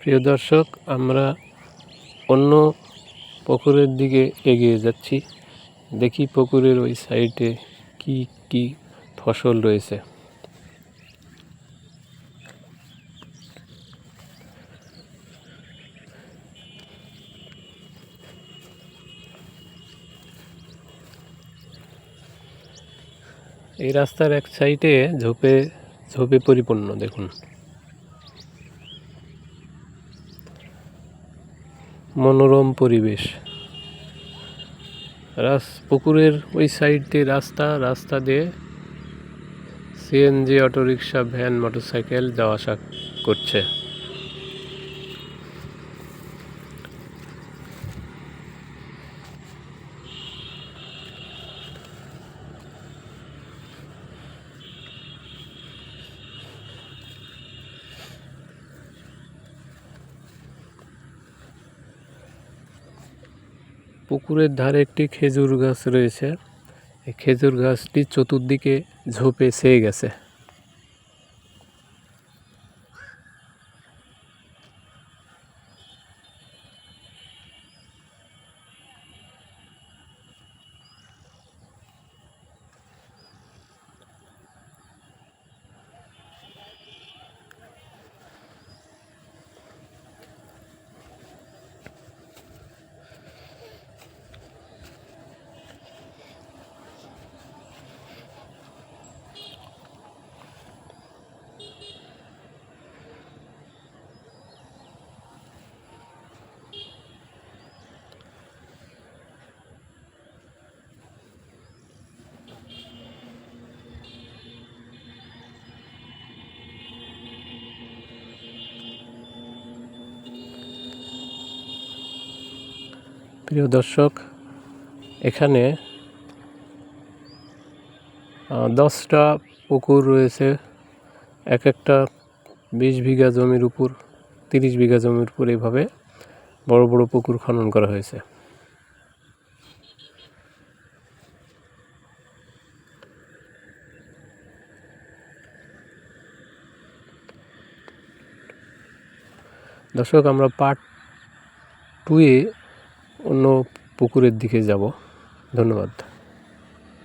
প্রিয় দর্শক, আমরা অন্য পুকুরের দিকে এগিয়ে যাচ্ছি। দেখি পুকুরের ওই সাইডে কি কি ফসল রয়েছে। এই রাস্তার এক সাইডে ঝোপে ঝোপে পরিপূর্ণ, দেখুন। মনোরম পরিবেশ। রাস, পুকুরের ওই সাইড দিয়ে রাস্তা রাস্তা দিয়ে সিএনজি অটোরিকশা ভ্যান মোটরসাইকেল যাওয়া আসা করছে। পুকুরের ধারে একটি খেজুর গাছ রয়েছে। এই খেজুর গাছটি চতুর্দিকে ঝোপে ছেয়ে গেছে। প্রিয় দর্শক, এখানে দশটা পুকুর রয়েছে। এক একটা বিশ বিঘা জমির উপর, তিরিশ বিঘা জমির উপর এইভাবে বড় বড় পুকুর খনন করা হয়েছে। দর্শক, আমরা পার্ট টুয়ে অন্য পুকুরের দিকে যাব। ধন্যবাদ।